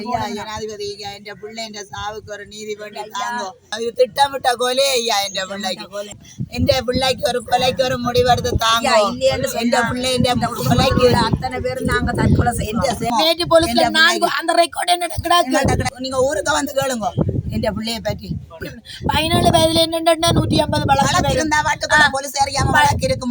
ஐயா ஜனாதிபதி ஐயா என்ற பிள்ளை என்ற சாவுக்கு ஒரு நீதி வேண்டி தாங்கோ. இது திட்டமிட்ட கொலை ஐயா என்ற பிள்ளைக்கு. என்ற பிள்ளைக்கு ஒரு கொலைக்கு ஒரு முடிவெடுத்து தாங்கோ. என்ற பிள்ளை என்ற கொலைக்கு அத்தனை பேர் நாங்க தற்கொலை செய்ய நேற்று போலீஸ்ல அந்த ரெக்கார்டு என்ன நீங்க ஊருக்கு வந்து கேளுங்க. என் பிள்ளைய பற்றி பதினேழு வயதுல என்னன்னா நூற்றி ஐம்பது வளர்ச்சி வழக்கு இருந்தா வாட்டுக்குள்ள போலீஸ் அறியாம வழக்கு இருக்கும்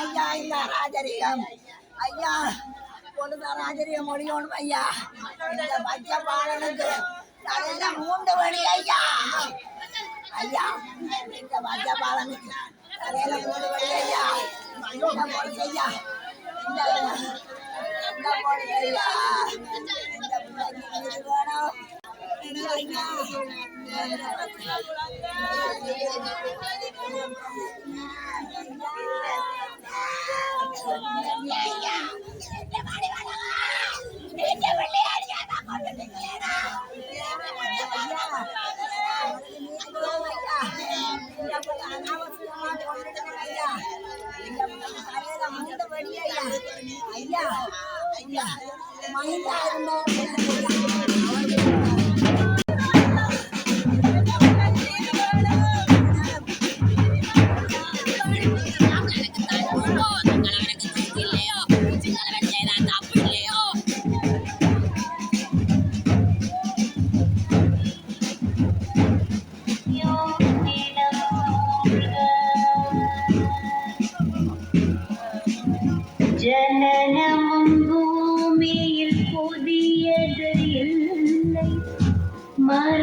ஐயா இந்த ராஜரிகம். ஐயா கொண்டு ராஜரிகம் மொழியோணும் ஐயா. இந்த பச்சை பாலனுக்கு அதெல்லாம் மூன்று மணி ஐயா. ஐயா இந்த பச்சை பாலனுக்கு தலையில மூணு மணி ஐயா. இந்த ஐயா. இந்த இந்த ஐயா. இந்த பிள்ளைக்கு வேணும். ஐயா. ஐயா ஐயா மைண்டா இருந்தா ஜனனமும் பூமியில் புதியது இல்லை. மர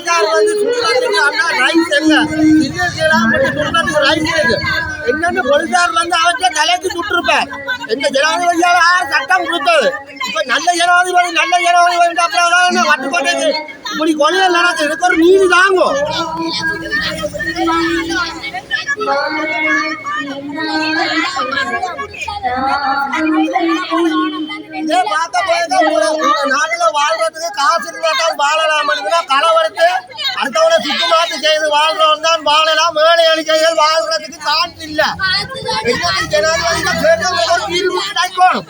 கடல் வந்து சுற்றுலாத்துக்கு அண்ணா ரைட் இல்ல சுற்றுலாத்துக்கு ரைட் இருக்கு என்னன்னு போலீசார் வந்து அவற்றை தலைக்கு விட்டுருப்பேன் இந்த ஜனாதிபதியால் யார் சட்டம் கொடுத்தது இப்ப நல்ல ஜனாதிபதி நல்ல ஜனாதிபதி அப்புறம் வட்டுக்கோட்டைக்கு இப்படி கொலையில் நடக்குது இதுக்கு ஒரு நீதி தாங்கும் நாட்டுல வாழ்றதுக்கு காசு இருந்தா தான் வாழலாம் களவெடுத்து அடுத்தவனை சுத்தமாத்து செய்து வாழ்றவன் தான் வாழலாம். ஏழை அணிக்கைகள் வாழ்றதுக்கு காசு இல்ல. ஜனாதிபதி தீர்வு கிடைக்கணும்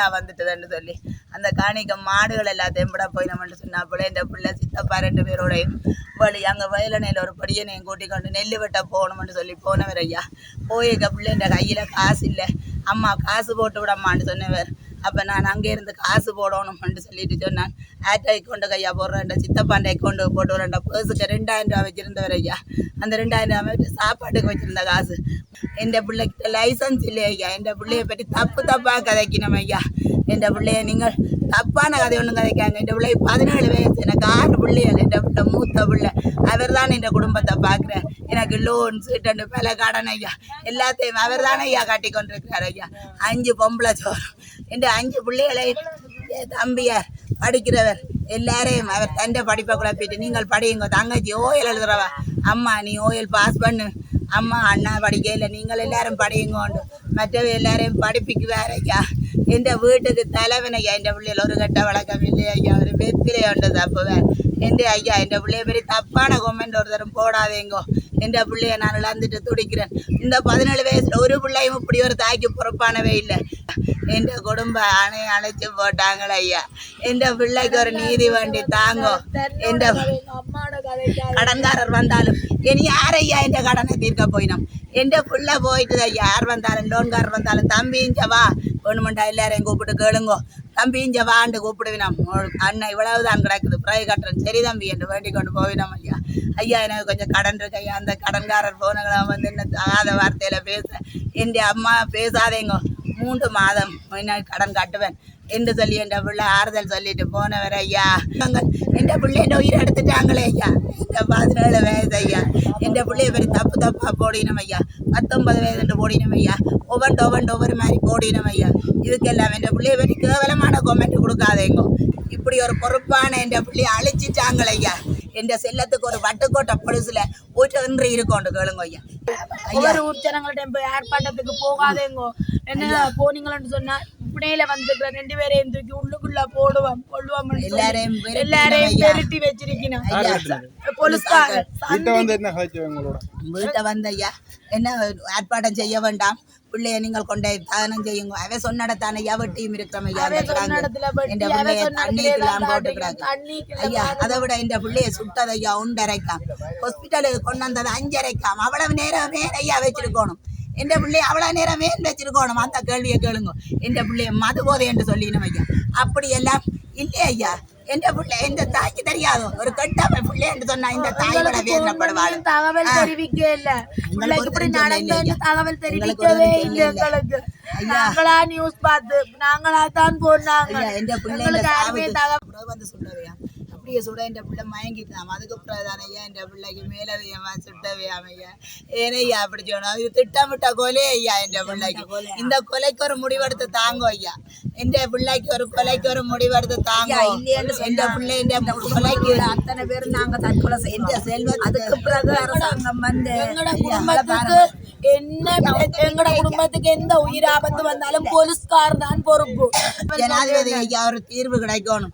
எல்லாம் வந்துட்டதுன்னு சொல்லி அந்த காணிக்கு மாடுகள் எல்லாத்தையும் விட போயினோம்னு சொன்னாப்புல சொன்னா இந்த பிள்ளை சித்தப்பா ரெண்டு பேரோடையும் வழி அங்கே வயலனையில் ஒரு படியனையும் கூட்டிக் கொண்டு நெல் வெட்ட போகணும்னு சொல்லி போனவர் ஐயா. போயிருக்க பிள்ளைன்ற கையில் காசு இல்லை. அம்மா காசு போட்டு விடம்மான்னு சொன்னவர். அப்போ நான் அங்கே இருந்து காசு போடணும்னு சொல்லிட்டு சொன்னான். ஆட்டோ அக்கௌண்ட்டு கையா போடுறேன்டா சித்தப்பாண்ட அக்கௌண்ட் போட்டு வரேன்டா பேர்ஸுக்கு ரெண்டாயிரம் ரூபா வச்சுருந்தவர் ஐயா. அந்த ரெண்டாயிரம் ரூபா வச்சு சாப்பாட்டுக்கு வச்சுருந்த காசு. என் பிள்ளைகிட்ட லைசன்ஸ் இல்லை ஐயா? என் பிள்ளைய பற்றி தப்பு தப்பாக கதைக்கணும் ஐயா? என் பிள்ளைய நீங்கள் தப்பான கதை ஒன்றும் கதைக்காங்க என் பிள்ளை பதினேழு வயசு. எனக்கு ஆறு பிள்ளைகள். என் பிள்ளை மூத்த பிள்ளை. அவர் தான் என் குடும்பத்தை பார்க்குறேன். எனக்கு லோன் சீட்டு பல கடன் ஐயா. எல்லாத்தையும் அவர் தானே ஐயா கட்டி கொண்டிருக்கிறார் ஐயா. அஞ்சு பொம்பளை சோறும் என் அஞ்சு பிள்ளைகளை என் தம்பியார் படிக்கிறவர் எல்லாரையும் அவர் தண்டை படிப்பை குழப்பிட்டு நீங்கள் படியுங்க தங்கச்சி ஓயல் எழுதுறவா. அம்மா நீ ஓயல் பாஸ் பண்ணு. அம்மா அண்ணா படிக்கல நீங்கள் எல்லாரும் படியுங்கோண்டு. மற்றவ எல்லாரையும் படிப்பிக்கு வேற ஐயா. எந்த வீட்டுக்கு தலைவனை ஐயா என் பிள்ளைகள் ஒரு கட்ட வழக்கம் இல்லை ஐயா ஒரு வெத்திலே உண்டு தப்புவேன் எந்த ஐயா என் பிள்ளைய பெரிய தப்பான கொமெண்ட் ஒருத்தரும் போடாதேங்கோ என் பிள்ளைய நான் இழந்துட்டு துடிக்கிறேன் இந்த பதினேழு வயசுல ஒரு பிள்ளையும் இப்படி ஒரு தாய்க்கு பொறுப்பானவே இல்லை என் குடும்ப அணை அழைச்சி போட்டாங்கள ஐயா என் பிள்ளைக்கு ஒரு நீதி வண்டி தாங்கோ என் கடன்காரர் வந்தாலும் இனி யார் ஐயா என் கடனை தீர்க்க போயினோம் என் பிள்ளை போயிட்டு யார் வந்தாலும் லோன்காரர் வந்தாலும் தம்பி இஞ்ச வேணுமெண்டா எல்லாரையும் கூப்பிட்டு கேளுங்கோ தம்பி இஞ்ச வாண்டு கூப்பிடுவினோம் அண்ணன் இவ்வளவுதான் கிடக்குது பிறகு கட்டுறேன் சரி தம்பி என்று வேண்டிக் கொண்டு போவினோம் ஐயா ஐயா எனக்கு கொஞ்சம் கடன் இருக்கு ஐயா அந்த கடன்காரர் போனங்களாம் வந்து என்ன தகாத வார்த்தையில பேச என் அம்மா பேசாதேங்கோ மூன்று மாதம் முன்னாடி கடன் கட்டுவேன் என்று சொல்லி என் பிள்ளை ஆறுதல் சொல்லிட்டு போனவர் ஐயா என் பிள்ளைய உயிர் எடுத்துட்டாங்களே ஐயா. இந்த பதினேழு வயது ஐயா. என் பிள்ளைய பெரிய தப்பு தப்பா போடினோம் ஐயா. பத்தொன்பது வயது போடினோம் ஐயா. ஒவ்வொன்று ஒவ்வொன்று ஒவ்வொரு மாதிரி போடினோம் ஐயா. இதுக்கெல்லாம் என் பிள்ளைய பெரிய கேவலமான கொமெண்ட் கொடுக்காதேங்கோ. இப்படி ஒரு பொறுப்பான என் பிள்ளைய அழிச்சிட்டாங்களே ஐயா. என் செல்லத்துக்கு ஒரு வட்டுக்கோட்டை பொழுசுல ஊற்ற இன்று இருக்கோண்டு கேளுங்க ஐயா ஒவ்வொரு உற்சனங்கள்ட்ட போய் ஆர்ப்பாட்டத்துக்கு போகாதேங்கோ என்ன போனீங்கன்னு சொன்னா இப்படியில வந்துக்கிற ரெண்டு பேரையும் தூக்கி உள்ளுக்குள்ள போடுவோம் கொள்ளுவோம் எல்லாரையும் எல்லாரையும். பெருட்டி வச்சிருக்கணும் ஐயா போலீஸ்கார வீட்டை வந்து என்ன ஆர்ப்பாட்டம் செய்ய வேண்டாம் பிள்ளைய நீங்கள் கொண்டே தானம் செய்யுங்க அவ சொன்னடத்தான ஐயா வெட்டியும் இருக்கிறோம் ஐயா என் அவ பிள்ளைய சொன்ன தண்ணிக்கெல்லாம் இடத்துல போட்டு தான் கிடாங்க தண்ணிக்குள்ள ஐயா அதை விட இந்த பிள்ளைய சுட்டது ஐயா உண்டரைக்காம் ஹாஸ்பிட்டலுக்கு கொண்டு வந்தது அஞ்சரைக்காம் அவ்வளவு நேரம் ஐயா வச்சிருக்கணும் எந்த பிள்ளைய அவ்வளவு நேரம் வேன் வச்சிருக்கணும் அந்த கேள்வியை கேளுங்க எந்த பிள்ளைய மது போதை என்று சொல்லிடணும் ஐயா அப்படி எல்லாம் இல்லை ஐயா எந்த பிள்ளை எந்த தாய்க்கு தெரியாதோ ஒரு கெட்டாம பிள்ளை என்று சொன்னா இந்த தாய் விட வேதனைப்படுவாள் தகவல். தெரிவிக்க இல்ல இப்படி ஐயா. தகவல் தெரிவிக்கவே இல்லை. எங்களுக்கு. நாங்களா நியூஸ் பார்த்து நாங்களா தான் போனாங்க எங்களுக்கு யாருமே தகவல் வந்து சுட்டவையா அப்படியே சுட என் பிள்ளை மயங்கிட்டான் அதுக்கு பிறகு ஐயா என் பிள்ளைக்கு சுட்டவையாம் ஐயா ஏனையா அப்படி சொன்னோம் இது திட்டமிட்ட கொலை ஐயா என் பிள்ளைக்கு. இந்த கொலைக்கு ஒரு முடிவெடுத்து தாங்கோ ஐயா. என் பிள்ளைக்கு ஒரு கொலைக்கு ஒரு முடிவெடுத்து தாங்கோ. என் சொன்னா, பிள்ளை என் கொலைக்கு அத்தனை பேரும் நாங்க தற்கொலை செஞ்சோம் செல்வத்துக்கு அதுக்கு பிறகு அரசாங்கம் வந்து குடும்பத்துக்கு என்ன எங்கட குடும்பத்துக்கு எந்த உயிர் ஆபத்து வந்தாலும் போலீஸ்கார் தான் பொறுப்பு. ஜனாதிபதி ஐயா ஒரு தீர்வு கிடைக்கணும்.